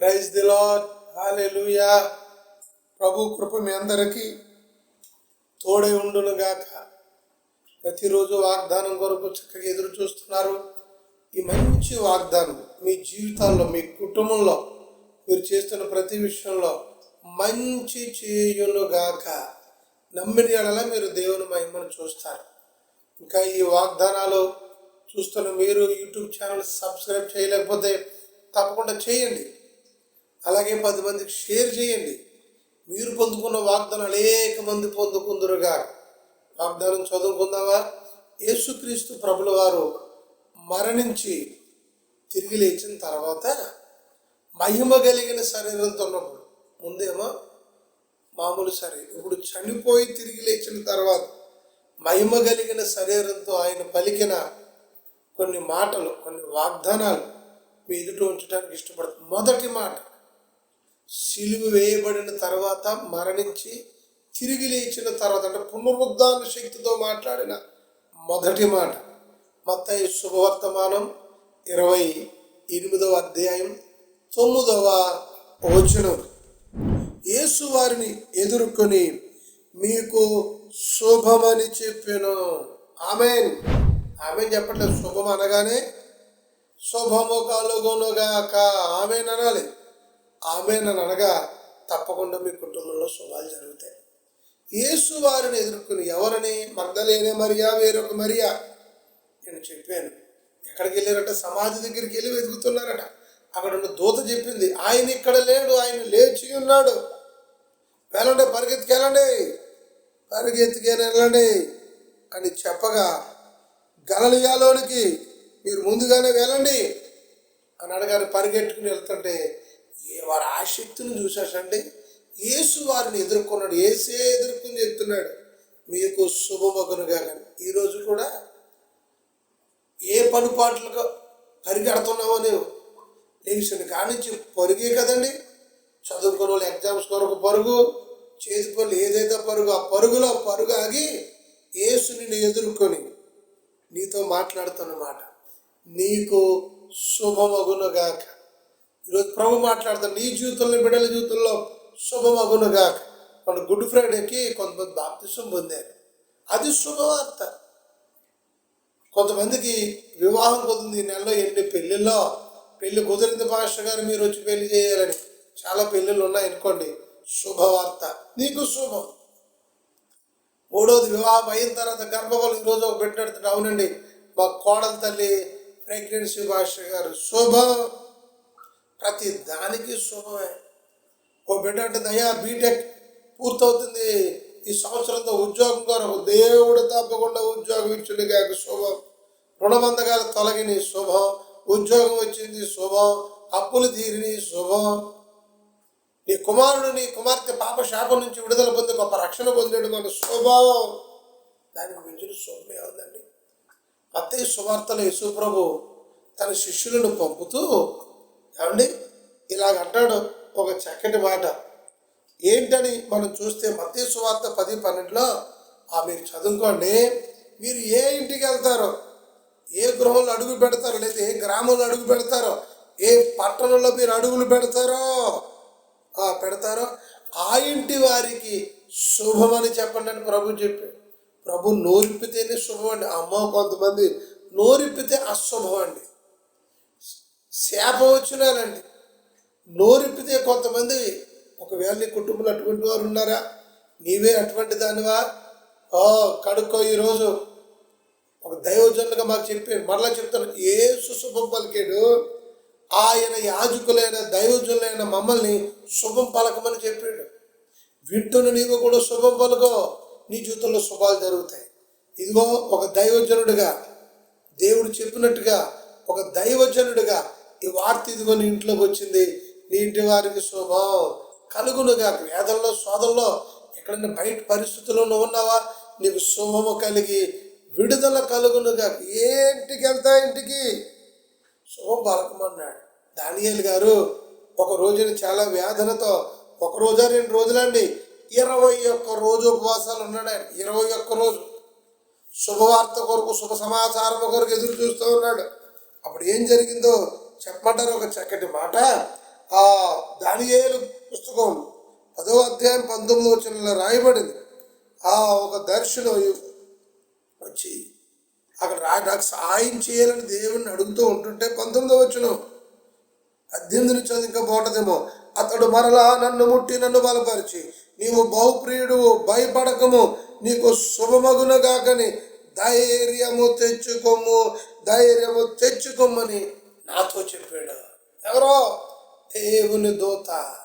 Praise the lord hallelujah ప్రభు కృప మీ అందరికీ తోడై ఉండునుగాక ప్రతిరోజు వాగ్దానం కొరకు చక్కగా ఎదురు చూస్తున్నారు. ఈ మంచి వాగ్దానం మీ జీవితాల్లో మీ కుటుంబంలో మీరు చేస్తున్న ప్రతి విషయంలో మంచి చేయునుగాక నమ్మిన ఎడలా మీరు దేవుని మహిమను చూస్తారు. ఇంకా ఈ వాగ్దానాలు చూస్తున్న మీరు యూట్యూబ్ ఛానల్ సబ్స్క్రైబ్ చేయలేకపోతే తప్పకుండా చేయండి. అలాగే పది మందికి షేర్ చేయండి. మీరు పొందుకున్న వాగ్దానం అనేక మంది పొందుకుందరుగా వాగ్దానం చదువుకుందామా? యేసుక్రీస్తు ప్రభుల వారు మరణించి తిరిగి లేచిన తర్వాత మహిమ కలిగిన శరీరంతో ఉన్నప్పుడు ముందేమో మామూలు సరే ఇప్పుడు చనిపోయి తిరిగి లేచిన తర్వాత మహిమ కలిగిన శరీరంతో ఆయన పలికిన కొన్ని మాటలు కొన్ని వాగ్దానాలు మీ ఎదుట ఉంచడానికి ఇష్టపడుతుంది మొదటి మాట సిలువ వేయబడిన తర్వాత మరణించి తిరిగి లేచిన తర్వాత అంటే పునరుద్ధాన శక్తితో మాట్లాడిన మొదటి మాట. మత్తయి శుభవర్తమానం ఇరవై ఎనిమిదవ అధ్యాయం తొమ్మిదవ వచనం. యేసు వారిని ఎదుర్కొని మీకు శుభమని చెప్పాను. ఆమెన్. ఆమె చెప్పట్లేదు. శుభం అనగానే శుభము కలుగునుగాక ఆమెన్ అనాలి. ఆమెనని అనగా తప్పకుండా మీ కుటుంబంలో శుభాలు జరుగుతాయి. యేసు వారిని ఎదుర్కొని ఎవరని? మగ్ధలేనే మరియా వేరొక మరియా? నేను చెప్పాను. ఎక్కడికి వెళ్ళారట? సమాధి దగ్గరికి వెళ్ళి వెతుకుతున్నారట. అక్కడ ఉన్న దూత చెప్పింది ఆయన ఇక్కడ లేడు ఆయన లేచి ఉన్నాడు. వెళ్ళండి పరిగెత్తుకెళ్ళండి పరిగెత్తుకెళ్ళి వెళ్ళండి అని చెప్పగా గలలియాలోనికి మీరు ముందుగానే వెళ్ళండి అని అడగారు. పరిగెట్టుకుని వెళ్తుంటే వారి ఆసక్తిని చూసాసండి యేసు వారిని ఎదుర్కొన్నాడు. ఏసే ఎదుర్కొని చెప్తున్నాడు మీకు శుభమగునుగా కానీ ఈరోజు కూడా ఏ పనుపాట్లకు పరిగెడుతున్నామో నీవు? లేచిన కానించి పరుగే కదండి. చదువుకున్న వాళ్ళు ఎగ్జామ్స్ కొరకు పరుగు చేతి పనులు ఏదైతే పరుగు ఆ పరుగులో పరుగు ఆగి యేసు నిన్ను ఎదుర్కొని నీతో మాట్లాడుతున్నమాట నీకు శుభమగునుగాక. ఈరోజు ప్రభు మాట్లాడతాడు నీ జీవితంలో బిడ్డల జీవితంలో శుభమగునుగా. మన గుడ్ ఫ్రైడేకి కొంతమంది బాప్తిసం పొందారు. అది శుభవార్త. కొంతమందికి వివాహం కుదిరింది ఈ నెలలో ఎన్ని పెళ్ళిళ్ళో? పెళ్ళి కుదిరింది పాస్టర్ గారు మీరు వచ్చి పెళ్ళి చేయాలని. చాలా పెళ్ళిళ్ళు ఉన్నాయి అనుకోండి శుభవార్త. నీకు శుభం. మూడోది వివాహం అయిన తర్వాత గర్భఫలం ఈరోజు ఒక బిడ్డ అవునండి మా కోడల తల్లి ప్రెగ్నెన్సీ భాష గారు. శుభం. ప్రతి దానికి శుభమే ఓ బిడ్డ అంటే దయా బీటెక్ పూర్తవుతుంది. ఈ సంవత్సరంతో ఉద్యోగం కొరకు దేవుడు తప్పకుండా ఉద్యోగం ఇచ్చింది కాక శుభం. రుణబంధకాలు తొలగిని శుభం. ఉద్యోగం వచ్చింది శుభం. అప్పులు తీరిని శుభం. నీ కుమారుడు నీ కుమార్తె పాప శాపం నుంచి విడుదల పొంది గొప్ప రక్షణ పొందాడు మన స్వభావం దానికి మించిన శుభమే ఉందండి? అత్తయ్య సువార్తలో యేసుప్రభు తన శిష్యులను పంపుతూ ఏమండి? ఇలాగ అంటాడు ఒక చక్కటి మాట. ఏంటని మనం చూస్తే మధ్య సువార్త పది పన్నెండులో ఆ మీరు చదువుకోండి. మీరు ఏ ఇంటికి వెళ్తారో ఏ గృహంలో అడుగు పెడతారో లేదా ఏ గ్రామంలో అడుగు పెడతారో ఏ పట్టణంలో మీరు అడుగులు పెడతారో ఆ, పెడతారో ఆ ఇంటి వారికి శుభమని చెప్పండి అని ప్రభు చెప్పాడు ప్రభు నోరిప్పితేనే శుభం అండి. అమ్మ కొంతమంది నోరిప్పితే అశుభం అండి. శాపం నోరిప్పితే కొంతమంది ఒకవేళ నీ కుటుంబంలో అటువంటి వారు ఉన్నారా? నీవే అటువంటి దానివా? ఓ కడుక్కో ఈరోజు ఒక దైవజనులుగా మాకు చెప్పాడు మరలా చెప్తాను. ఏ సుశుభం పలికాడు. ఆయన యాజకులైన దైవజనులైన మమ్మల్ని శుభం పలకమని చెప్పాడు. వింటున్న నీవు కూడా శుభం పలుకో. నీ జీవితంలో శుభాలు జరుగుతాయి. ఇదిగో ఒక దైవజనుడిగా దేవుడు చెప్పినట్టుగా ఒక దైవజనుడిగా ఈ వార్త ఇదిగో నీ ఇంట్లోకి వచ్చింది. నీ ఇంటి వారికి శుభం కలుగునుగా. వేదల్లో సోదల్లో ఎక్కడైనా బయట పరిస్థితుల్లో నువ్వు ఉన్నావా? నీకు శుభము కలిగి విడుదల కలుగునుగా. ఏ ఇంటికి వెళ్తా ఇంటికి. శుభం పలకమన్నాడు. దానియేలు గారు ఒక రోజున చాలా వేదనతో ఒక రోజా రెండు రోజులండి ఇరవై ఒక్క రోజు ఉపవాసాలు ఉన్నాడు ఆయన. ఇరవై ఒక్క రోజు. శుభవార్త కొరకు శుభ సమాచారం కొరకు ఎదురు చూస్తూ ఉన్నాడు. అప్పుడు ఏం జరిగిందో చెప్పమంటారు ఒక చక్కటి మాట. ఆ దానియేలు పుస్తకం పదో అధ్యాయం పంతొమ్మిదో వచనంలో రాయబడింది. ఆ ఒక దర్శనం వచ్చి అక్కడ రా నాకు సహాయం చేయాలని దేవుణ్ణి అడుగుతూ ఉంటుంటే పంతొమ్మిదో వచ్చిన పద్దెనిమిది నుంచి అది ఇంకా బాగుంటుందేమో అతడు మరలా నన్ను ముట్టి నన్ను బలపరిచి నీవు బహుప్రియుడు భయపడకము నీకు శుభమగునగాకని ధైర్యము తెచ్చుకోము ధైర్యము తెచ్చుకోమని నాతో చెప్పాడు. ఎవరో? దేవుని దూత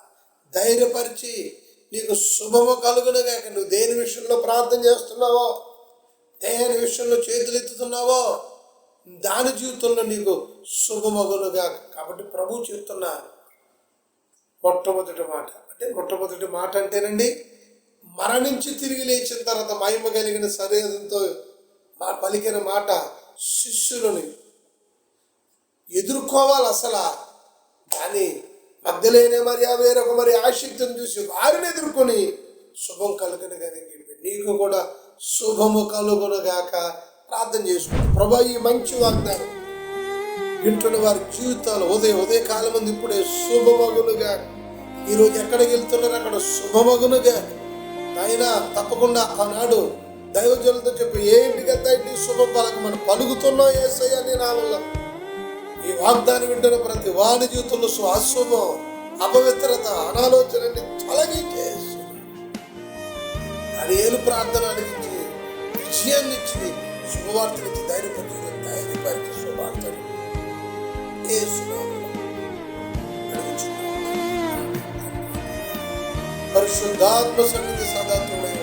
ధైర్యపరిచి నీకు శుభము కలుగునగాక. నువ్వు దేని విషయంలో ప్రార్థన చేస్తున్నావో? దేని విషయంలో చేతులు ఎత్తుతున్నావో? దాని జీవితంలో నీకు శుభమగునుగా కాబట్టి ప్రభు చెప్తున్నారు మొట్టమొదటి మాట. అంటే మొట్టమొదటి మాట అంటేనండి మరణించి తిరిగి లేచిన తర్వాత మహిమ కలిగిన శరీరంతో మా పలికిన మాట శిష్యులని ఎదుర్కోవాలి అసలు. కానీ మధ్యలోనే మరి వేరొక మరి ఆశక్తిని చూసి వారిని ఎదుర్కొని శుభం కలుగును కదా నీకు కూడా శుభము కలుగునుగాక ప్రార్థన చేసుకుంటాం ప్రభా ఈ మంచి వాగ్దానం వింటున్న వారి జీవితాలు ఉదయం ఉదయ కాలం మంది ఇప్పుడే శుభమగునుగా. ఈరోజు ఎక్కడికి వెళ్తున్నారు? అక్కడ శుభమగునుగా. అయినా తప్పకుండా ఆనాడు దైవజనులతో చెప్పి ఏ ఇంటికి శుభ శుభం పలక మనం పలుకుతున్నాం ఏసయ్యా అని నా వల్ల ఈ వాగ్దానం వింటున్న ప్రతి వాడి జీవితంలో సు- అశుభం అపవిత్రత అనాలోచనని తొలగించేసి అని ప్రార్థన అడిగించి విజయాన్ని ఇచ్చి శుభవార్తలు ఇచ్చి ధైర్యపరిచి ధైర్యపరిచి శుభవార్తలు ఏ పరిశుద్ధాత్మ సన్నిధి సదా తోడై